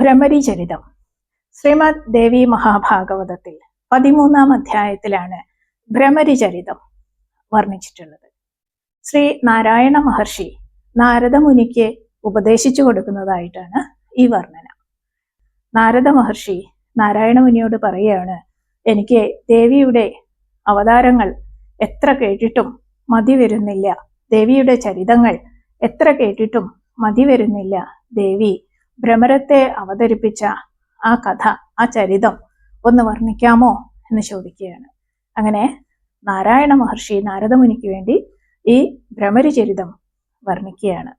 ഭ്രമരിചരിതം. ശ്രീമദ് ദേവി മഹാഭാഗവതത്തിൽ പതിമൂന്നാം അധ്യായത്തിലാണ് ഭ്രമരിചരിതം വർണിച്ചിട്ടുള്ളത്. ശ്രീ നാരായണ മഹർഷി നാരദമുനിക്ക് ഉപദേശിച്ചു കൊടുക്കുന്നതായിട്ടാണ് ഈ വർണന. നാരദ മഹർഷി നാരായണമുനിയോട് പറയുകയാണ് എനിക്ക് ദേവിയുടെ അവതാരങ്ങൾ എത്ര കേട്ടിട്ടും മതി വരുന്നില്ല. ദേവിയുടെ ചരിതങ്ങൾ എത്ര കേട്ടിട്ടും മതി വരുന്നില്ല. ദേവി ഭ്രമരത്തെ അവതരിപ്പിച്ച ആ കഥ ആ ചരിതം ഒന്ന് വർണിക്കാമോ എന്ന് ചോദിക്കുകയാണ്. അങ്ങനെ നാരായണ മഹർഷി നാരദമുനിക്ക് വേണ്ടി ഈ ഭ്രമരിചരിതം വർണിക്കുകയാണ്.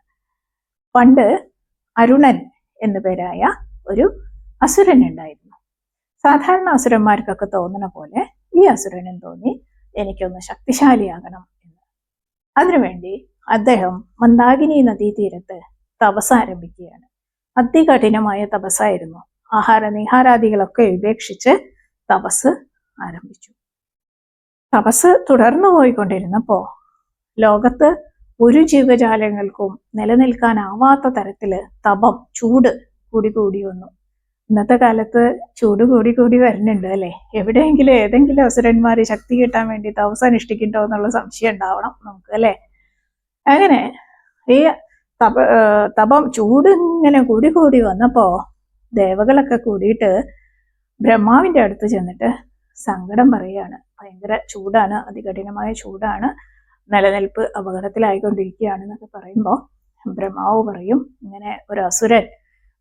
പണ്ട് അരുണൻ എന്നു പേരായ ഒരു അസുരൻ ഉണ്ടായിരുന്നു. സാധാരണ അസുരന്മാർക്കൊക്കെ തോന്നുന്ന പോലെ ഈ അസുരനും തോന്നി എനിക്കൊന്ന് ശക്തിശാലിയാകണം എന്ന്. അതിനുവേണ്ടി അദ്ദേഹം മന്ദാകിനി നദീതീരത്ത് തപസ് ആരംഭിക്കുകയാണ്. അതികഠിനമായ തപസ്സായിരുന്നു. ആഹാര നിഹാരാദികളൊക്കെ ഉപേക്ഷിച്ച് തപസ് ആരംഭിച്ചു. തപസ് തുടർന്നു പോയിക്കൊണ്ടിരുന്നപ്പോ ലോകത്ത് ഒരു ജീവജാലങ്ങൾക്കും നിലനിൽക്കാനാവാത്ത തരത്തിൽ തപം ചൂട് കൂടി കൂടി വന്നു. ഇന്നത്തെ കാലത്ത് ചൂട് കൂടി കൂടി വരുന്നുണ്ട് അല്ലെ? എവിടെയെങ്കിലും ഏതെങ്കിലും അസുരന്മാർ ശക്തി കിട്ടാൻ വേണ്ടി തപസ് അനുഷ്ഠിക്കണ്ടോ എന്നുള്ള സംശയം ഉണ്ടാവണം നമുക്ക് അല്ലെ? അങ്ങനെ ഈ തപ തപം ചൂട് ഇങ്ങനെ കൂടി കൂടി വന്നപ്പോൾ ദേവകളൊക്കെ കൂടിയിട്ട് ബ്രഹ്മാവിന്റെ അടുത്ത് ചെന്നിട്ട് സങ്കടം പറയുകയാണ്. ഭയങ്കര ചൂടാണ് അതികഠിനമായ ചൂടാണ് നിലനിൽപ്പ് അപകടത്തിലായിക്കൊണ്ടിരിക്കുകയാണ് എന്നൊക്കെ പറയുമ്പോൾ ബ്രഹ്മാവ് പറയും ഇങ്ങനെ ഒരു അസുരൻ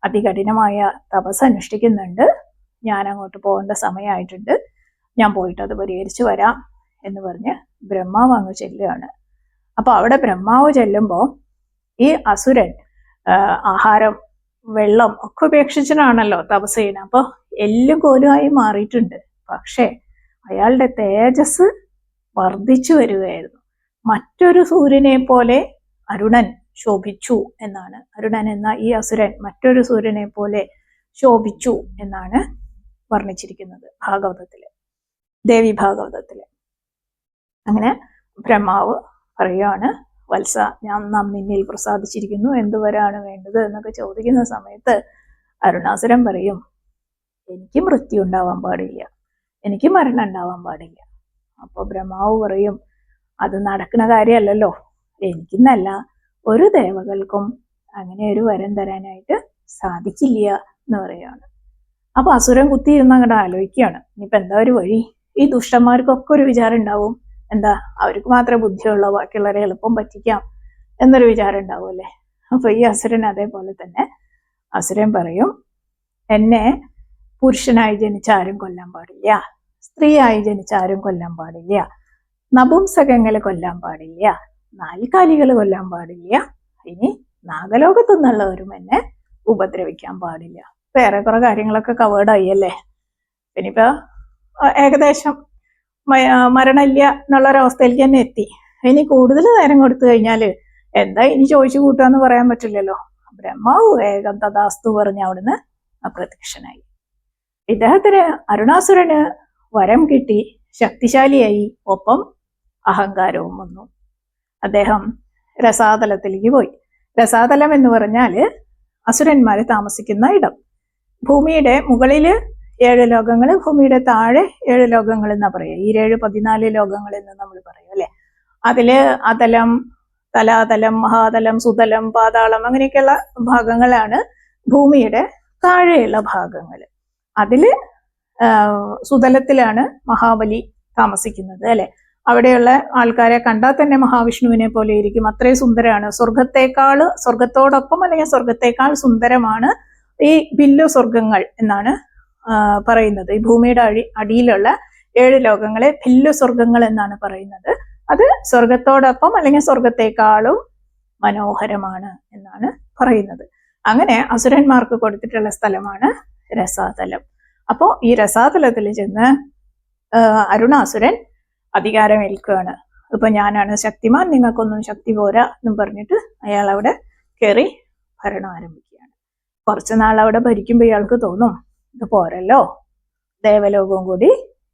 അതികഠിനമായ തപസ് അനുഷ്ഠിക്കുന്നുണ്ട്. ഞാൻ അങ്ങോട്ട് പോകേണ്ട സമയമായിട്ടുണ്ട് ഞാൻ പോയിട്ട് അത് പരിഹരിച്ചു വരാം എന്ന് പറഞ്ഞ് ബ്രഹ്മാവ് അങ്ങ് ചെല്ലുകയാണ്. അപ്പോൾ അവിടെ ബ്രഹ്മാവ് ചെല്ലുമ്പോൾ ഈ അസുരൻ ആഹാരം വെള്ളം ഒക്കെ ഉപേക്ഷിച്ചിട്ടാണല്ലോ തപസ് അപ്പോൾ എല്ലും കോലുമായി മാറിയിട്ടുണ്ട്. പക്ഷേ അയാളുടെ തേജസ് വർദ്ധിച്ചു വരികയായിരുന്നു. മറ്റൊരു സൂര്യനെ പോലെ അരുണൻ ശോഭിച്ചു എന്നാണ്. അരുണൻ എന്ന ഈ അസുരൻ മറ്റൊരു സൂര്യനെ പോലെ ശോഭിച്ചു എന്നാണ് വർണിച്ചിരിക്കുന്നത് ഭാഗവതത്തിൽ ദേവി ഭാഗവതത്തിൽ. അങ്ങനെ ബ്രഹ്മാവ് പറയുകയാണ് വത്സ ഞാൻ നാം നിന്നിൽ പ്രസാദിച്ചിരിക്കുന്നു. എന്തുവരാണ് വേണ്ടത്? എന്നൊക്കെ ചോദിക്കുന്ന സമയത്ത് അരുണാസുരൻ പറയും എനിക്ക് മൃത്യു ഉണ്ടാവാൻ പാടില്ല. എനിക്ക് മരണം ഉണ്ടാവാൻ പാടില്ല. അപ്പോൾ ബ്രഹ്മാവ് പറയും അത് നടക്കുന്ന കാര്യമല്ലല്ലോ. എനിക്കെന്നല്ല ഒരു ദേവകൾക്കും അങ്ങനെ ഒരു വരം തരാനായിട്ട് സാധിക്കില്ല എന്ന് പറയുകയാണ് അപ്പോൾ അസുരൻ കുത്തിയിരുന്ന് അങ്ങോട്ട് ആലോചിക്കുകയാണ്. ഇനിയിപ്പോ എന്താ ഒരു വഴി? ഈ ദുഷ്ടന്മാർക്കൊക്കെ ഒരു വിചാരം ഉണ്ടാവും. എന്താ അവർക്ക് മാത്രമേ ബുദ്ധിയുള്ളൂ ബാക്കിയുള്ളവരെ എളുപ്പം പറ്റിക്കാം എന്നൊരു വിചാരം ഉണ്ടാവുമല്ലേ? അപ്പൊ ഈ അസുരൻ അതേപോലെ തന്നെ അസുരൻ പറയും എന്നെ പുരുഷനായി ജനിച്ച ആരും കൊല്ലാൻ പാടില്ല സ്ത്രീയായി ജനിച്ച ആരും കൊല്ലാൻ പാടില്ല നപുംസകങ്ങളെ കൊല്ലാൻ പാടില്ല നാൽക്കാലികൾ കൊല്ലാൻ പാടില്ല ഇനി നാഗലോകത്തു നിന്നുള്ളവരും എന്നെ ഉപദ്രവിക്കാൻ പാടില്ല. വേറെ കുറെ കാര്യങ്ങളൊക്കെ കവേർഡായി അല്ലേ? പിന്നിപ്പോ ഏകദേശം മരണമില്ല എന്നുള്ളൊരവസ്ഥയിലേക്ക് തന്നെ എത്തി. ഇനി കൂടുതൽ നേരം കൊടുത്തു കഴിഞ്ഞാൽ എന്താ ഇനി ചോദിച്ചു കൂട്ടാന്ന് പറയാൻ പറ്റില്ലല്ലോ. ബ്രഹ്മാവ് വേഗം തഥാസ്തു പറഞ്ഞ അവിടുന്ന് അപ്രത്യക്ഷനായി. ഇദ്ദേഹത്തിന് അരുണാസുരന് വരം കിട്ടി ശക്തിശാലിയായി ഒപ്പം അഹങ്കാരവും വന്നു. അദ്ദേഹം രസാതലത്തിലേക്ക് പോയി. രസാതലം എന്ന് പറഞ്ഞാൽ അസുരന്മാർ താമസിക്കുന്ന ഇടം. ഭൂമിയുടെ മുകളിൽ ഏഴ് ലോകങ്ങൾ ഭൂമിയുടെ താഴെ ഏഴ് ലോകങ്ങൾ എന്നാ പറയുക. ഈരേഴ് പതിനാല് ലോകങ്ങൾ എന്ന് നമ്മൾ പറയും അല്ലെ? അതിൽ അതലം തലാതലം മഹാതലം സുതലം പാതാളം അങ്ങനെയൊക്കെയുള്ള ഭാഗങ്ങളാണ് ഭൂമിയുടെ താഴെയുള്ള ഭാഗങ്ങൾ അതിൽ സുതലത്തിലാണ് മഹാബലി താമസിക്കുന്നത് അല്ലെ? അവിടെയുള്ള ആൾക്കാരെ കണ്ടാൽ തന്നെ മഹാവിഷ്ണുവിനെ പോലെ ഇരിക്കും. അത്രയും സുന്ദരമാണ് സ്വർഗത്തേക്കാൾ സ്വർഗത്തോടൊപ്പം അല്ലെങ്കിൽ സ്വർഗത്തേക്കാൾ സുന്ദരമാണ് ഈ ബില്ലു സ്വർഗങ്ങൾ എന്നാണ് പറയുന്നത്. ഈ ഭൂമിയുടെ അടി അടിയിലുള്ള ഏഴ് ലോകങ്ങളെ ഭില്ലു സ്വർഗങ്ങൾ എന്നാണ് പറയുന്നത്. അത് സ്വർഗത്തോടൊപ്പം അല്ലെങ്കിൽ സ്വർഗത്തെക്കാളും മനോഹരമാണ് എന്നാണ് പറയുന്നത്. അങ്ങനെ അസുരന്മാർക്ക് കൊടുത്തിട്ടുള്ള സ്ഥലമാണ് രസാതലം. അപ്പോൾ ഈ രസാതലത്തിൽ ചെന്ന് അരുണാസുരൻ അധികാരമേൽക്കുകയാണ്. ഇപ്പൊ ഞാനാണ് ശക്തിമാൻ നിങ്ങൾക്കൊന്നും ശക്തി പോരാ എന്നും പറഞ്ഞിട്ട് അയാൾ അവിടെ കയറി ഭരണം ആരംഭിക്കുകയാണ്. കുറച്ചു നാൾ അവിടെ ഭരിക്കുമ്പോൾ ഇയാൾക്ക് തോന്നും ഇത് പോരല്ലോ. ദേവലോകവും കൂടി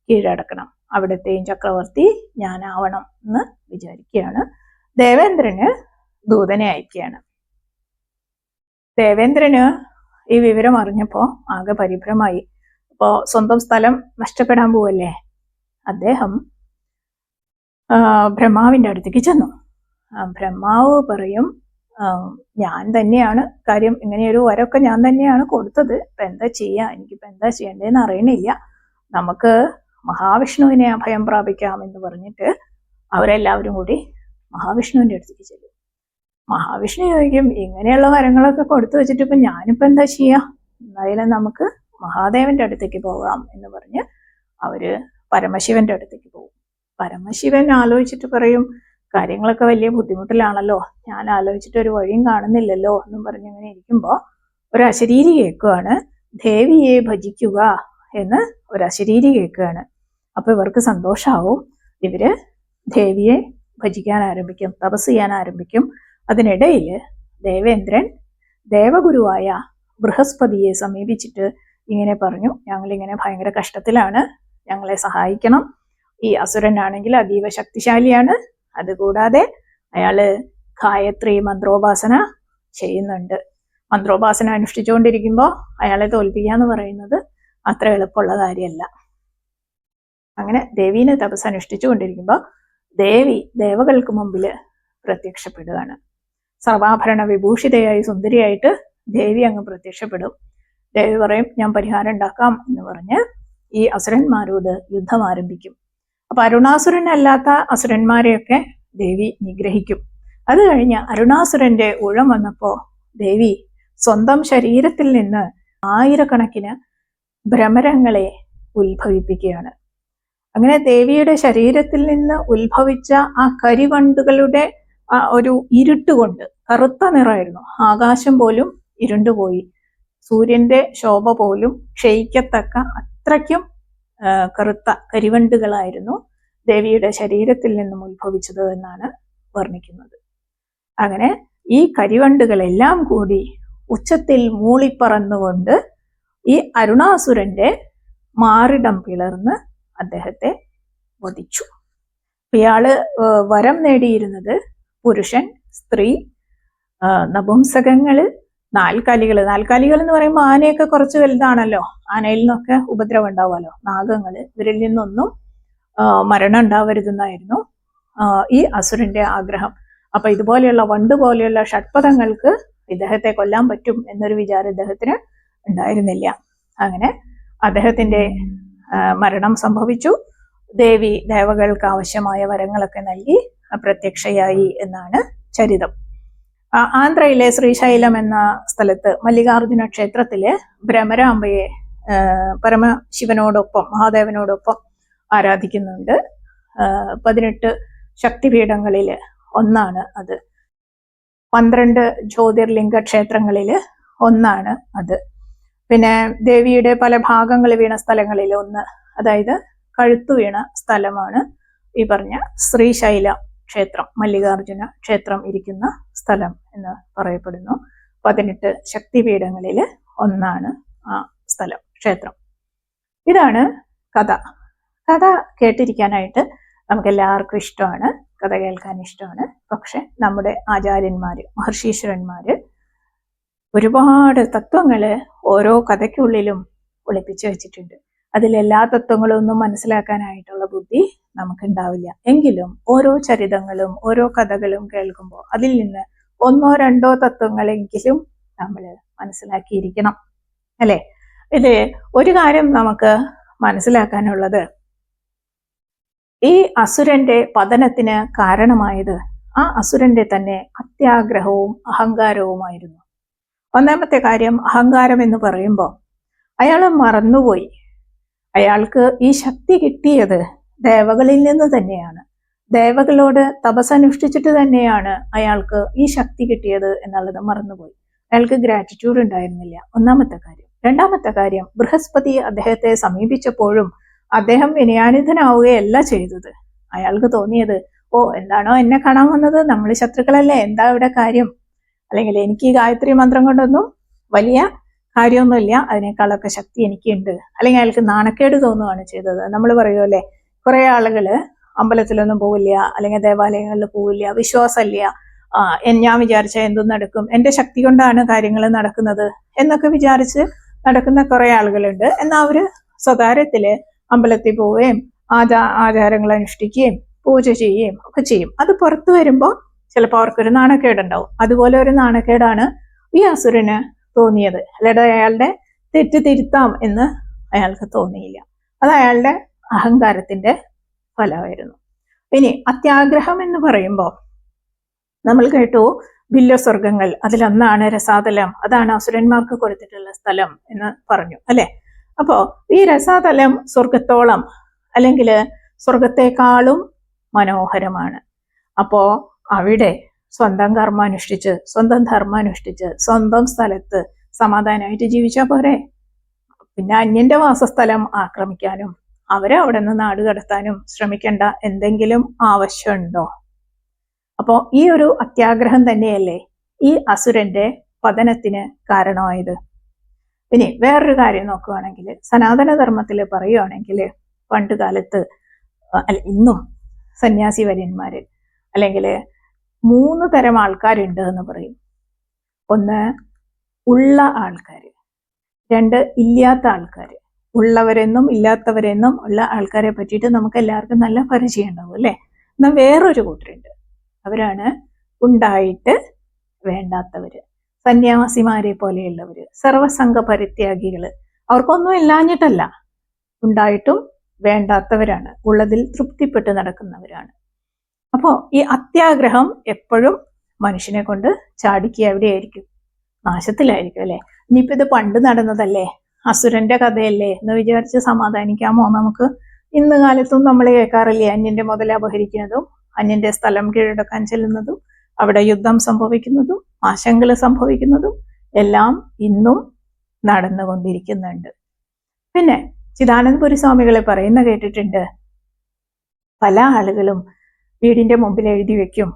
കീഴടക്കണം. അവിടത്തെയും ചക്രവർത്തി ഞാനാവണം എന്ന് വിചാരിക്കുകയാണ്. ദേവേന്ദ്രന് ദൂതനെ അയക്കുകയാണ്. ദേവേന്ദ്രന് ഈ വിവരം അറിഞ്ഞപ്പോൾ ആകെ പരിഭ്രമായി. അപ്പോൾ സ്വന്തം സ്ഥലം നഷ്ടപ്പെടാൻ പോവല്ലേ? അദ്ദേഹം ബ്രഹ്മാവിന്റെ അടുത്തേക്ക് ചെന്നു. ബ്രഹ്മാവ് പറയും ഞാൻ തന്നെയാണ്. കാര്യം ഇങ്ങനെയൊരു വരമൊക്കെ ഞാൻ തന്നെയാണ് കൊടുത്തത്. ഇപ്പൊ എന്താ ചെയ്യുക എനിക്കിപ്പോ എന്താ ചെയ്യേണ്ടതെന്ന് അറിയണില്ല. നമുക്ക് മഹാവിഷ്ണുവിനെ അഭയം പ്രാപിക്കാം എന്ന് പറഞ്ഞിട്ട് അവരെല്ലാവരും കൂടി മഹാവിഷ്ണുവിന്റെ അടുത്തേക്ക് ചെല്ലും. മഹാവിഷ്ണു ചോദിക്കും ഇങ്ങനെയുള്ള വരങ്ങളൊക്കെ കൊടുത്തു വെച്ചിട്ട് ഇപ്പൊ ഞാനിപ്പോൾ എന്താ ചെയ്യുക എന്തായാലും നമുക്ക് മഹാദേവന്റെ അടുത്തേക്ക് പോകാം എന്ന് പറഞ്ഞ് അവർ പരമശിവന്റെ അടുത്തേക്ക് പോകും. പരമശിവൻ ആലോചിച്ചിട്ട് പറയും കാര്യങ്ങളൊക്കെ വലിയ ബുദ്ധിമുട്ടിലാണല്ലോ. ഞാൻ ആലോചിച്ചിട്ട് ഒരു വഴിയും കാണുന്നില്ലല്ലോ എന്നും പറഞ്ഞ് ഇങ്ങനെ ഇരിക്കുമ്പോ ഒരു അശരീരി കേൾക്കുകയാണ് ദേവിയെ ഭജിക്കുക എന്ന് ഒരു അശരീരി കേൾക്കുകയാണ് അപ്പൊ ഇവർക്ക് സന്തോഷാവും. ഇവർ ദേവിയെ ഭജിക്കാൻ ആരംഭിക്കും തപസ് ചെയ്യാൻ ആരംഭിക്കും. അതിനിടയിൽ ദേവേന്ദ്രൻ ദേവഗുരുവായ ബൃഹസ്പതിയെ സമീപിച്ചിട്ട് ഇങ്ങനെ പറഞ്ഞു ഞങ്ങളിങ്ങനെ ഭയങ്കര കഷ്ടത്തിലാണ് ഞങ്ങളെ സഹായിക്കണം. ഈ അസുരനാണെങ്കിൽ അതീവ ശക്തിശാലിയാണ് അതുകൂടാതെ അയാൾ ഗായത്രി മന്ത്രോപാസന ചെയ്യുന്നുണ്ട്. മന്ത്രോപാസന അനുഷ്ഠിച്ചുകൊണ്ടിരിക്കുമ്പോൾ അയാളെ തോൽപ്പിക്കുക എന്ന് പറയുന്നത് അത്ര എളുപ്പമുള്ള കാര്യമല്ല. അങ്ങനെ ദേവീനെ തപസ് അനുഷ്ഠിച്ചുകൊണ്ടിരിക്കുമ്പോൾ ദേവി ദേവകൾക്ക് മുമ്പിൽ പ്രത്യക്ഷപ്പെടുകയാണ്. സർവാഭരണ വിഭൂഷിതയായി സുന്ദരിയായിട്ട് ദേവി അങ്ങ് പ്രത്യക്ഷപ്പെടും. ദേവി പറയും ഞാൻ പരിഹാരം ഉണ്ടാക്കാം എന്ന് പറഞ്ഞ് ഈ അസുരന്മാരോട് യുദ്ധം ആരംഭിക്കും. അപ്പൊ അരുണാസുരനല്ലാത്ത അസുരന്മാരെയൊക്കെ ദേവി നിഗ്രഹിക്കും. അത് കഴിഞ്ഞ് അരുണാസുരന്റെ ഊഴം വന്നപ്പോ ദേവി സ്വന്തം ശരീരത്തിൽ നിന്ന് ആയിരക്കണക്കിന് ഭ്രമരങ്ങളെ ഉത്ഭവിപ്പിക്കുകയാണ്. അങ്ങനെ ദേവിയുടെ ശരീരത്തിൽ നിന്ന് ഉത്ഭവിച്ച ആ കരിവണ്ടുകളുടെ ഒരു ഇരുട്ട് കൊണ്ട് കറുത്ത നിറമായിരുന്നു. ആകാശം പോലും ഇരുണ്ടുപോയി. സൂര്യന്റെ ശോഭ പോലും ക്ഷയിക്കത്തക്ക അത്രയ്ക്കും കറുത്ത കരിവണ്ടുകളായിരുന്നു ദേവിയുടെ ശരീരത്തിൽ നിന്നും ഉത്ഭവിച്ചത് എന്നാണ് വർണിക്കുന്നത്. അങ്ങനെ ഈ കരിവണ്ടുകളെല്ലാം കൂടി ഉച്ചത്തിൽ മൂളിപ്പറന്നുകൊണ്ട് ഈ അരുണാസുരന്റെ മാറിടം പിളർന്ന് അദ്ദേഹത്തെ വധിച്ചു. ഇയാൾ വരം നേടിയിരുന്നത് പുരുഷൻ സ്ത്രീ നപുംസകങ്ങളിൽ നപുംസകങ്ങൾ നാൽക്കാലികൾ. നാൽക്കാലികൾ എന്ന് പറയുമ്പോൾ ആനയൊക്കെ കുറച്ച് വലുതാണല്ലോ. ആനയിൽ നിന്നൊക്കെ ഉപദ്രവം ഉണ്ടാവുമല്ലോ. നാഗങ്ങൾ ഇവരിൽ നിന്നൊന്നും മരണം ഉണ്ടാവരുതെന്നായിരുന്നു ഈ അസുരന്റെ ആഗ്രഹം. അപ്പൊ ഇതുപോലെയുള്ള വണ്ട് പോലെയുള്ള ഷഡ്പഥങ്ങൾക്ക് ഇദ്ദേഹത്തെ കൊല്ലാൻ പറ്റും എന്നൊരു വിചാരം ഇദ്ദേഹത്തിന് ഉണ്ടായിരുന്നില്ല. അങ്ങനെ അദ്ദേഹത്തിന്റെ മരണം സംഭവിച്ചു. ദേവി ദേവകൾക്ക് ആവശ്യമായ വരങ്ങളൊക്കെ നൽകി പ്രത്യക്ഷയായി എന്നാണ് ചരിതം. ആന്ധ്രയിലെ ശ്രീശൈലം എന്ന സ്ഥലത്ത് മല്ലികാർജുന ക്ഷേത്രത്തിൽ ഭ്രമരാംബയെ ആ, പരമശിവനോടൊപ്പം മഹാദേവനോടൊപ്പം ആരാധിക്കുന്നുണ്ട്. പതിനെട്ട് ശക്തിപീഠങ്ങളിൽ ഒന്നാണ് അത്. പന്ത്രണ്ട് ജ്യോതിർലിംഗ ക്ഷേത്രങ്ങളിൽ ഒന്നാണ് അത്. പിന്നെ ദേവിയുടെ പല ഭാഗങ്ങൾ വീണ സ്ഥലങ്ങളിൽ ഒന്ന്. അതായത് കഴുത്തു വീണ സ്ഥലമാണ് ഈ പറഞ്ഞ ശ്രീശൈല. ക്ഷേത്രം മല്ലികാർജുന ക്ഷേത്രം ഇരിക്കുന്ന സ്ഥലം എന്ന് പറയപ്പെടുന്നു. പതിനെട്ട് ശക്തിപീഠങ്ങളിൽ ഒന്നാണ് ആ സ്ഥലം ക്ഷേത്രം. ഇതാണ് കഥ. കഥ കേട്ടിരിക്കാനായിട്ട് നമുക്ക് എല്ലാവർക്കും ഇഷ്ടമാണ്. കഥ കേൾക്കാൻ ഇഷ്ടമാണ്. പക്ഷെ നമ്മുടെ ആചാര്യന്മാര് മഹർഷീശ്വരന്മാര് ഒരുപാട് തത്വങ്ങൾ ഓരോ കഥയ്ക്കുള്ളിലും ഒളിപ്പിച്ചു വെച്ചിട്ടുണ്ട്. അതിലെല്ലാ തത്വങ്ങളും ഒന്നും മനസ്സിലാക്കാനായിട്ടുള്ള ബുദ്ധി നമുക്കുണ്ടാവില്ല. എങ്കിലും ഓരോ ചരിതങ്ങളും ഓരോ കഥകളും കേൾക്കുമ്പോൾ അതിൽ നിന്ന് ഒന്നോ രണ്ടോ തത്വങ്ങളെങ്കിലും നമ്മൾ മനസ്സിലാക്കിയിരിക്കണം. അല്ലെ? ഇത് ഒരു കാര്യം നമുക്ക് മനസ്സിലാക്കാനുള്ളത്. ഈ അസുരന്റെ പതനത്തിന് കാരണമായത് ആ അസുരന്റെ തന്നെ അത്യാഗ്രഹവും അഹങ്കാരവുമായിരുന്നു. ഒന്നാമത്തെ കാര്യം അഹങ്കാരം എന്ന് പറയുമ്പോൾ അയാൾ മറന്നുപോയി. അയാൾക്ക് ഈ ശക്തി കിട്ടിയത് ദേവകളിൽ നിന്ന് തന്നെയാണ്. ദേവകളോട് തപസ്സനുഷ്ഠിച്ചിട്ട് തന്നെയാണ് അയാൾക്ക് ഈ ശക്തി കിട്ടിയത് എന്നുള്ളത് മറന്നുപോയി. അയാൾക്ക് ഗ്രാറ്റിറ്റ്യൂഡ് ഉണ്ടായിരുന്നില്ല. ഒന്നാമത്തെ കാര്യം. രണ്ടാമത്തെ കാര്യം ബൃഹസ്പതി അദ്ദേഹത്തെ സമീപിച്ചപ്പോഴും അദ്ദേഹം വിനയാനിതനാവുകയല്ല ചെയ്തത്. അയാൾക്ക് തോന്നിയത് ഓ എന്താണോ എന്നെ കാണാൻ വന്നത്? നമ്മൾ ശത്രുക്കളല്ലേ? എന്താ ഇവിടെ കാര്യം? അല്ലെങ്കിൽ എനിക്ക് ഈ ഗായത്രി മന്ത്രം കൊണ്ടൊന്നും വലിയ കാര്യമൊന്നുമില്ല. അതിനേക്കാളൊക്കെ ശക്തി എനിക്കുണ്ട്. അല്ലെങ്കിൽ അയാൾക്ക് നാണക്കേട് തോന്നുകയാണ് ചെയ്തത്. നമ്മൾ പറയുമല്ലേ കുറെ ആളുകൾ അമ്പലത്തിലൊന്നും പോവില്ല അല്ലെങ്കിൽ ദേവാലയങ്ങളിൽ പോവില്ല വിശ്വാസമില്ല. ഞാൻ വിചാരിച്ച എന്തും നടക്കും. എന്റെ ശക്തി കൊണ്ടാണ് കാര്യങ്ങൾ നടക്കുന്നത് എന്നൊക്കെ വിചാരിച്ച് നടക്കുന്ന കുറെ ആളുകളുണ്ട്. എന്നാൽ അവർ സ്വകാര്യത്തിൽ അമ്പലത്തിൽ പോവുകയും ആചാ ആചാരങ്ങൾ അനുഷ്ഠിക്കുകയും പൂജ ചെയ്യുകയും ഒക്കെ ചെയ്യും. അത് പുറത്തു വരുമ്പോൾ ചിലപ്പോൾ അവർക്കൊരു നാണക്കേടുണ്ടാവും. അതുപോലെ ഒരു നാണക്കേടാണ് ഈ അസുരന് തോന്നിയത്. അല്ലാതെ അയാളുടെ തെറ്റ് തിരുത്താം എന്ന് അയാൾക്ക് തോന്നിയില്ല. അത് അയാളുടെ അഹങ്കാരത്തിന്റെ ഫലമായിരുന്നു. ഇനി അത്യാഗ്രഹം എന്ന് പറയുമ്പോൾ നമ്മൾ കേട്ടു ബില്ലസ്വർഗങ്ങൾ അതിലൊന്നാണ് രസാതലം അതാണ് അസുരന്മാർക്ക് കൊടുത്തിട്ടുള്ള സ്ഥലം എന്ന് പറഞ്ഞു അല്ലെ? അപ്പോ ഈ രസാതലം സ്വർഗത്തോളം അല്ലെങ്കിൽ സ്വർഗത്തെക്കാളും മനോഹരമാണ്. അപ്പോ അവിടെ സ്വന്തം കർമ്മ അനുഷ്ഠിച്ച് സ്വന്തം ധർമ്മം അനുഷ്ഠിച്ച് സ്വന്തം സ്ഥലത്ത് സമാധാനമായിട്ട് ജീവിച്ചാൽ പോരെ? പിന്നെ അന്യന്റെ വാസസ്ഥലം ആക്രമിക്കാനും അവരെ അവിടെ നിന്ന് നാട് കടത്താനും ശ്രമിക്കേണ്ട എന്തെങ്കിലും ആവശ്യമുണ്ടോ? അപ്പോ ഈ ഒരു അത്യാഗ്രഹം തന്നെയല്ലേ ഈ അസുരന്റെ പതനത്തിന് കാരണമായത്? ഇനി വേറൊരു കാര്യം നോക്കുകയാണെങ്കിൽ സനാതന ധർമ്മത്തിൽ പറയുകയാണെങ്കിൽ പണ്ട് കാലത്ത് അല്ല ഇന്നും സന്യാസി വര്യന്മാര് അല്ലെങ്കിൽ മൂന്ന് തരം ആൾക്കാരുണ്ട് എന്ന് പറയും. ഒന്ന് ഉള്ള ആൾക്കാർ രണ്ട് ഇല്ലാത്ത ആൾക്കാർ ഉള്ളവരെന്നും ഇല്ലാത്തവരെന്നും ഉള്ള ആൾക്കാരെ പറ്റിയിട്ട് നമുക്ക് എല്ലാവർക്കും നല്ല പരിചയം ഉണ്ടാവും അല്ലേ? എന്നാൽ വേറൊരു കൂട്ടരുണ്ട്. അവരാണ് ഉണ്ടായിട്ട് വേണ്ടാത്തവര് സന്യാസിമാരെ പോലെയുള്ളവര് സർവസംഘ പരിത്യാഗികൾ അവർക്കൊന്നും ഇല്ലാഞ്ഞിട്ടല്ല ഉണ്ടായിട്ടും വേണ്ടാത്തവരാണ് ഉള്ളതിൽ തൃപ്തിപ്പെട്ട് നടക്കുന്നവരാണ്. അപ്പോ ഈ അത്യാഗ്രഹം എപ്പോഴും മനുഷ്യനെ കൊണ്ട് ചാടിക്കുക എവിടെയായിരിക്കും? നാശത്തിലായിരിക്കും അല്ലെ? ഇനിയിപ്പോ ഇത് പണ്ട് നടന്നതല്ലേ? അസുരന്റെ കഥയല്ലേ എന്ന് വിചാരിച്ച് സമാധാനിക്കാമോ നമുക്ക്? ഇന്ന് കാലത്തും നമ്മൾ കേൾക്കാറില്ലേ അന്യന്റെ മുതൽ അപഹരിക്കുന്നതും അന്യന്റെ സ്ഥലം കീഴടക്കാൻ ചെല്ലുന്നതും അവിടെ യുദ്ധം സംഭവിക്കുന്നതും ആശങ്കകൾ സംഭവിക്കുന്നതും എല്ലാം ഇന്നും നടന്നുകൊണ്ടിരിക്കുന്നുണ്ട്. പിന്നെ ചിദാനന്ദപുരി സ്വാമികളെ പറയുന്ന കേട്ടിട്ടുണ്ട് പല ആളുകളും വീടിന്റെ മുമ്പിൽ എഴുതി വെക്കും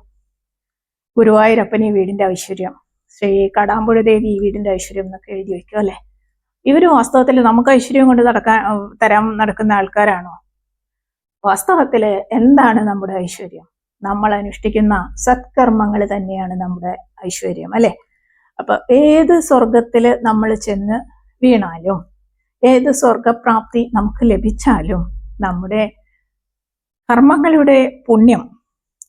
ഗുരുവായൂരപ്പൻ ഈ വീടിന്റെ ഐശ്വര്യം. ശ്രീ കടാമ്പുഴ ദേവി ഈ വീടിന്റെ ഐശ്വര്യം എന്നൊക്കെ എഴുതി വെക്കും അല്ലെ? ഇവർ വാസ്തവത്തിൽ നമുക്ക് ഐശ്വര്യം കൊണ്ട് നടക്കാൻ തരാൻ നടക്കുന്ന ആൾക്കാരാണോ? വാസ്തവത്തിൽ എന്താണ് നമ്മുടെ ഐശ്വര്യം? നമ്മൾ അനുഷ്ഠിക്കുന്ന സത്കർമ്മങ്ങൾ തന്നെയാണ് നമ്മുടെ ഐശ്വര്യം അല്ലെ? അപ്പൊ ഏത് സ്വർഗത്തിൽ നമ്മൾ ചെന്ന് വീണാലും ഏത് സ്വർഗപ്രാപ്തി നമുക്ക് ലഭിച്ചാലും നമ്മുടെ കർമ്മങ്ങളുടെ പുണ്യം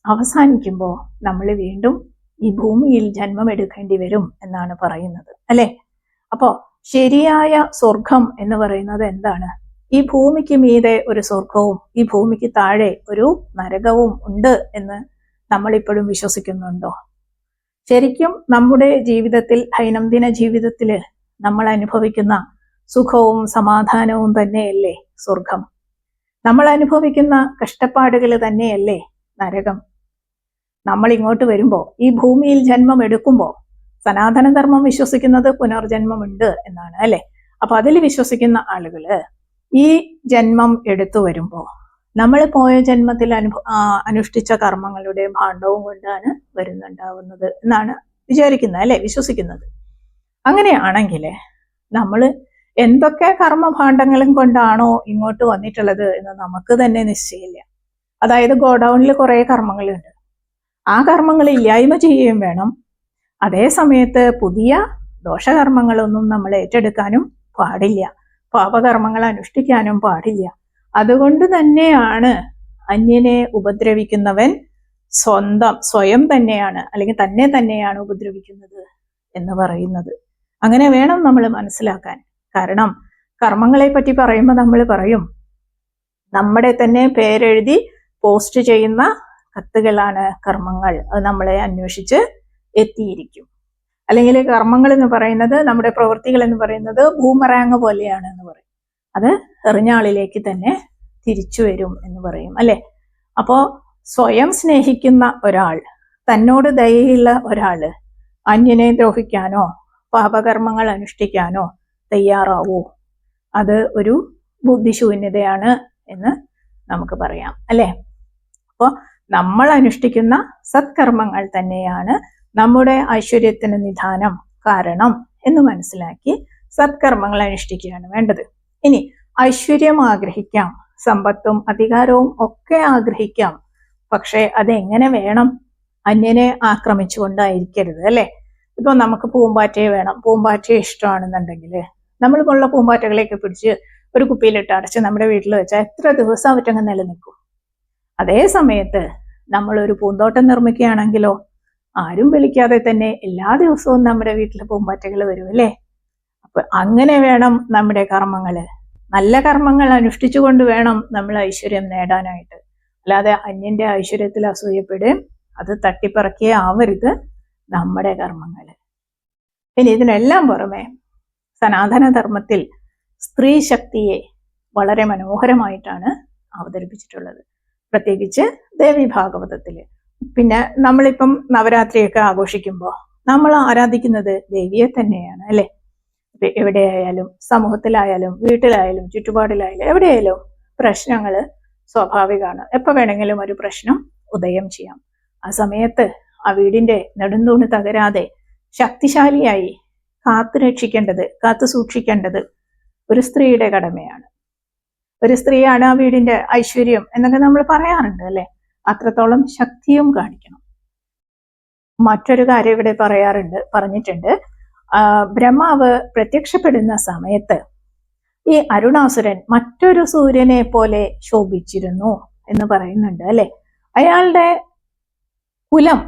അവസാനിക്കുമ്പോൾ നമ്മൾ വീണ്ടും ഈ ഭൂമിയിൽ ജന്മം എടുക്കേണ്ടി വരും എന്നാണ് പറയുന്നത് അല്ലെ? അപ്പോ ശരിയായ സ്വർഗം എന്ന് പറയുന്നത് എന്താണ്? ഈ ഭൂമിക്ക് മീതെ ഒരു സ്വർഗവും ഈ ഭൂമിക്ക് താഴെ ഒരു നരകവും ഉണ്ട് എന്ന് നമ്മൾ ഇപ്പോഴും വിശ്വസിക്കുന്നുണ്ടോ? ശരിക്കും നമ്മുടെ ജീവിതത്തിൽ ദൈനംദിന ജീവിതത്തിൽ നമ്മൾ അനുഭവിക്കുന്ന സുഖവും സമാധാനവും തന്നെയല്ലേ സ്വർഗം? നമ്മൾ അനുഭവിക്കുന്ന കഷ്ടപ്പാടുകൾ തന്നെയല്ലേ നരകം? നമ്മൾ ഇങ്ങോട്ട് വരുമ്പോൾ ഈ ഭൂമിയിൽ ജന്മം എടുക്കുമ്പോൾ സനാതനധർമ്മം വിശ്വസിക്കുന്നത് പുനർജന്മമുണ്ട് എന്നാണ് അല്ലെ? അപ്പൊ അതിൽ വിശ്വസിക്കുന്ന ആളുകൾ ഈ ജന്മം എടുത്തു വരുമ്പോൾ നമ്മൾ പോയ ജന്മത്തിൽ അനുഭ അനുഷ്ഠിച്ച കർമ്മങ്ങളുടെ ഭാണ്ഡവും കൊണ്ടാണ് വരുന്നുണ്ടാവുന്നത് എന്നാണ് വിചാരിക്കുന്നത് അല്ലെ? വിശ്വസിക്കുന്നത്. അങ്ങനെയാണെങ്കിൽ നമ്മൾ എന്തൊക്കെ കർമ്മഭാണ്ഡങ്ങളും കൊണ്ടാണോ ഇങ്ങോട്ട് വന്നിട്ടുള്ളത് എന്ന് നമുക്ക് തന്നെ നിശ്ചയില്ല. അതായത് ഗോഡൌണിൽ കുറേ കർമ്മങ്ങളുണ്ട്. ആ കർമ്മങ്ങൾ ഇല്ലായ്മ ചെയ്യുകയും വേണം. അതേ സമയത്ത് പുതിയ ദോഷകർമ്മങ്ങളൊന്നും നമ്മൾ ഏറ്റെടുക്കാനും പാടില്ല. പാപകർമ്മങ്ങൾ അനുഷ്ഠിക്കാനും പാടില്ല. അതുകൊണ്ട് തന്നെയാണ് അന്യനെ ഉപദ്രവിക്കുന്നവൻ സ്വന്തം സ്വയം തന്നെയാണ് അല്ലെങ്കിൽ തന്നെ തന്നെയാണ് ഉപദ്രവിക്കുന്നത് എന്ന് പറയുന്നത്. അങ്ങനെ വേണം നമ്മൾ മനസ്സിലാക്കാൻ. കാരണം കർമ്മങ്ങളെ പറ്റി പറയുമ്പോൾ നമ്മൾ പറയും നമ്മുടെ തന്നെ പേരെഴുതി പോസ്റ്റ് ചെയ്യുന്ന കത്തുകളാണ് കർമ്മങ്ങൾ. അത് നമ്മളെ അന്വേഷിച്ച് എത്തിയിരിക്കും. അല്ലെങ്കിൽ കർമ്മങ്ങൾ എന്ന് പറയുന്നത് നമ്മുടെ പ്രവൃത്തികൾ എന്ന് പറയുന്നത് ഭൂമറാങ് പോലെയാണ് എന്ന് പറയും. അത് എറിഞ്ഞാളിലേക്ക് തന്നെ തിരിച്ചു വരും എന്ന് പറയും അല്ലെ? അപ്പോ സ്വയം സ്നേഹിക്കുന്ന ഒരാൾ തന്നോട് ദയയുള്ള ഒരാൾ അന്യനെ ദ്രോഹിക്കാനോ പാപകർമ്മങ്ങൾ അനുഷ്ഠിക്കാനോ തയ്യാറാവൂ. അത് ഒരു ബുദ്ധിശൂന്യതയാണ് എന്ന് നമുക്ക് പറയാം അല്ലെ? അപ്പോൾ നമ്മൾ അനുഷ്ഠിക്കുന്ന സത്കർമ്മങ്ങൾ തന്നെയാണ് നമ്മുടെ ഐശ്വര്യത്തിന് നിധാനം കാരണം എന്ന് മനസ്സിലാക്കി സത്കർമ്മങ്ങൾ അനുഷ്ഠിക്കുകയാണ് വേണ്ടത്. ഇനി ഐശ്വര്യം ആഗ്രഹിക്കാം സമ്പത്തും അധികാരവും ഒക്കെ ആഗ്രഹിക്കാം. പക്ഷേ അതെങ്ങനെ വേണം? അന്യനെ ആക്രമിച്ചുകൊണ്ടായിരിക്കരുത് അല്ലെ? ഇപ്പൊ നമുക്ക് പൂമ്പാറ്റയെ വേണം. പൂമ്പാറ്റയെ ഇഷ്ടമാണെന്നുണ്ടെങ്കിൽ നമ്മൾക്കുള്ള പൂമ്പാറ്റകളെയൊക്കെ പിടിച്ച് ഒരു കുപ്പിയിലിട്ട് അടച്ച് നമ്മുടെ വീട്ടിൽ വെച്ചാൽ എത്ര ദിവസം അവറ്റങ്ങ് നിലനിൽക്കും. അതേ സമയത്ത് നമ്മൾ ഒരു പൂന്തോട്ടം നിർമ്മിക്കുകയാണെങ്കിലോ ആരും വിളിക്കാതെ തന്നെ എല്ലാ ദിവസവും നമ്മുടെ വീട്ടിൽ പൂമ്പാറ്റകൾ വരും അല്ലേ? അപ്പൊ അങ്ങനെ വേണം നമ്മുടെ കർമ്മങ്ങൾ. നല്ല കർമ്മങ്ങൾ അനുഷ്ഠിച്ചുകൊണ്ട് വേണം നമ്മൾ ഐശ്വര്യം നേടാനായിട്ട്. അല്ലാതെ അന്യന്റെ ഐശ്വര്യത്തിൽ അസൂയപ്പെടുകയും അത് തട്ടിപ്പറക്കേ ആവരുത് നമ്മുടെ കർമ്മങ്ങൾ ഇനി ഇതിനെല്ലാം പുറമെ സനാതനധർമ്മത്തിൽ സ്ത്രീ ശക്തിയെ വളരെ മനോഹരമായിട്ടാണ് അവതരിപ്പിച്ചിട്ടുള്ളത്. പ്രത്യേകിച്ച് ദേവി ഭാഗവതത്തിൽ പിന്നെ നമ്മളിപ്പം നവരാത്രിയൊക്കെ ആഘോഷിക്കുമ്പോൾ നമ്മൾ ആരാധിക്കുന്നത് ദേവിയെ തന്നെയാണ് അല്ലേ? എവിടെയായാലും സമൂഹത്തിലായാലും വീട്ടിലായാലും ചുറ്റുപാടിലായാലും എവിടെയായാലും പ്രശ്നങ്ങൾ സ്വാഭാവികമാണ്. എപ്പോൾ വേണമെങ്കിലും ഒരു പ്രശ്നം ഉദയം ചെയ്യാം. ആ സമയത്ത് ആ വീടിന്റെ നെടുന്തൂണ് തകരാതെ ശക്തിശാലിയായി കാത്തു രക്ഷിക്കേണ്ടത് കാത്തു സൂക്ഷിക്കേണ്ടത് ഒരു സ്ത്രീയുടെ കടമയാണ്. ഒരു സ്ത്രീയാണ് ആ വീടിന്റെ ഐശ്വര്യം എന്നൊക്കെ നമ്മൾ പറയാറുണ്ട് അല്ലെ? അത്രത്തോളം ശക്തിയും കാണിക്കണം. മറ്റൊരു കാര്യം ഇവിടെ പറയാറുണ്ട് പറഞ്ഞിട്ടുണ്ട്. ബ്രഹ്മാവ് പ്രത്യക്ഷപ്പെടുന്ന സമയത്ത് ഈ അരുണാസുരൻ മറ്റൊരു സൂര്യനെ പോലെ ശോഭിച്ചിരുന്നു എന്ന് പറയുന്നുണ്ട് അല്ലെ? അയാളുടെ കുലം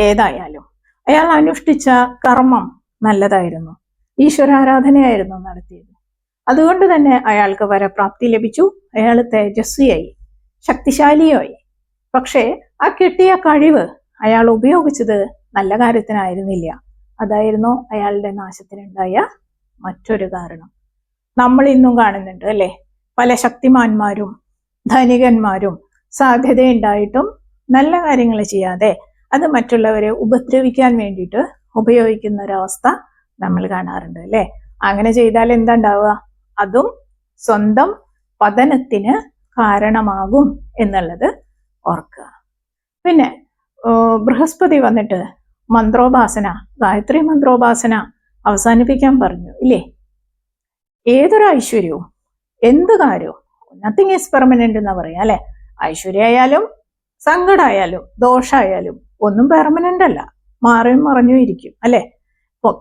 ഏതായാലും അയാൾ അനുഷ്ഠിച്ച കർമ്മം നല്ലതായിരുന്നു. ഈശ്വരാരാധനയായിരുന്നു നടത്തിയത്. അതുകൊണ്ട് തന്നെ അയാൾക്ക് വരപ്രാപ്തി ലഭിച്ചു. അയാൾ തേജസ്വിയായി ശക്തിശാലിയായി. പക്ഷേ ആ കിട്ടിയ കഴിവ് അയാൾ ഉപയോഗിച്ചത് നല്ല കാര്യത്തിനായിരുന്നില്ല. അതായിരുന്നു അയാളുടെ നാശത്തിനുണ്ടായ മറ്റൊരു കാരണം. നമ്മൾ ഇന്നും കാണുന്നുണ്ട് അല്ലെ? പല ശക്തിമാന്മാരും ധനികന്മാരും സാധ്യതയുണ്ടായിട്ടും നല്ല കാര്യങ്ങൾ ചെയ്യാതെ അത് മറ്റുള്ളവരെ ഉപദ്രവിക്കാൻ വേണ്ടിയിട്ട് ഉപയോഗിക്കുന്ന ഒരവസ്ഥ നമ്മൾ കാണാറുണ്ട് അല്ലെ? അങ്ങനെ ചെയ്താൽ എന്താ ഉണ്ടാവുക? അതും സ്വന്തം പതനത്തിന് കാരണമാകും എന്നുള്ളത് ഓർക്കുക. പിന്നെ ബൃഹസ്പതി വന്നിട്ട് മന്ത്രോപാസന ഗായത്രി മന്ത്രോപാസന അവസാനിപ്പിക്കാൻ പറഞ്ഞു ഇല്ലേ? ഏതൊരു ഐശ്വര്യവും എന്ത് കാര്യവും നത്തിങ് ഈസ് പെർമനന്റ് എന്ന് പറയാം അല്ലെ? ഐശ്വര്യമായാലും സങ്കടമായാലും ദോഷമായാലും ഒന്നും പെർമനന്റ് അല്ല മാറിയും മറഞ്ഞു ഇരിക്കും അല്ലെ?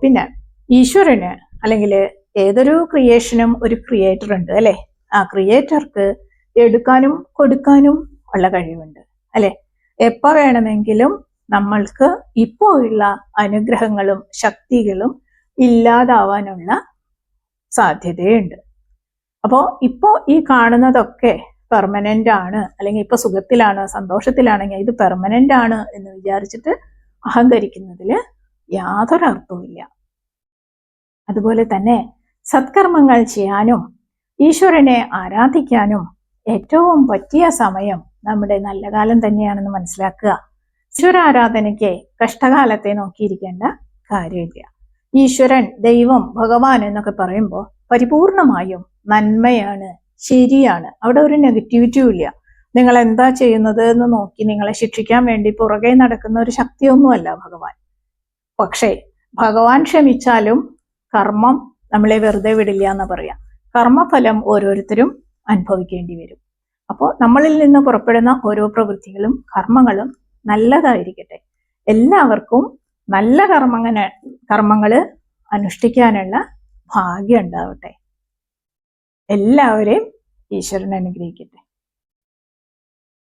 പിന്നെ ഈശ്വരന് അല്ലെങ്കിൽ ഏതൊരു ക്രിയേഷനും ഒരു ക്രിയേറ്റർ ഉണ്ട് അല്ലെ? ആ ക്രിയേറ്റർക്ക് എടുക്കാനും കൊടുക്കാനും ഉള്ള കഴിവുണ്ട്. അല്ലെ? എപ്പോ വേണമെങ്കിലും നമ്മൾക്ക് ഇപ്പോൾ ഉള്ള അനുഗ്രഹങ്ങളും ശക്തികളും ഇല്ലാതാവാനുള്ള സാധ്യതയുണ്ട്. അപ്പോൾ ഇപ്പോ ഈ കാണുന്നതൊക്കെ പെർമനന്റ് ആണ് അല്ലെങ്കിൽ ഇപ്പൊ സുഖത്തിലാണ് സന്തോഷത്തിലാണെങ്കിൽ ഇത് പെർമനന്റ് ആണ് എന്ന് വിചാരിച്ചിട്ട് അഹങ്കരിക്കുന്നതിൽ യാതൊരു അർത്ഥവുമില്ല അതുപോലെ തന്നെ സത്കർമ്മങ്ങൾ ചെയ്യാനും ഈശ്വരനെ ആരാധിക്കാനും ഏറ്റവും പറ്റിയ സമയം നമ്മുടെ നല്ല കാലം തന്നെയാണെന്ന് മനസ്സിലാക്കുക. ഈശ്വര ആരാധനയ്ക്ക് കഷ്ടകാലത്തെ നോക്കിയിരിക്കേണ്ട കാര്യമില്ല. ഈശ്വരൻ ദൈവം ഭഗവാൻ എന്നൊക്കെ പറയുമ്പോൾ പരിപൂർണമായും നന്മയാണ് ശരിയാണ്. അവിടെ ഒരു നെഗറ്റിവിറ്റിയും ഇല്ല. നിങ്ങൾ എന്താ ചെയ്യുന്നത് എന്ന് നോക്കി നിങ്ങളെ ശിക്ഷിക്കാൻ വേണ്ടി പുറകെ നടക്കുന്ന ഒരു ശക്തിയൊന്നുമല്ല ഭഗവാൻ. പക്ഷേ ഭഗവാൻ ക്ഷമിച്ചാലും കർമ്മം നമ്മളെ വെറുതെ വിടില്ല എന്ന് പറയാം. കർമ്മഫലം ഓരോരുത്തരും അനുഭവിക്കേണ്ടി വരും. അപ്പോൾ നമ്മളിൽ നിന്ന് പുറപ്പെടുന്ന ഓരോ പ്രവൃത്തികളും കർമ്മങ്ങളും നല്ലതായിരിക്കട്ടെ. എല്ലാവർക്കും നല്ല കർമ്മങ്ങൾ കർമ്മങ്ങൾ അനുഷ്ഠിക്കാനുള്ള ഭാഗ്യം ഉണ്ടാവട്ടെ. എല്ലാവരെയും ഈശ്വരൻ അനുഗ്രഹിക്കട്ടെ.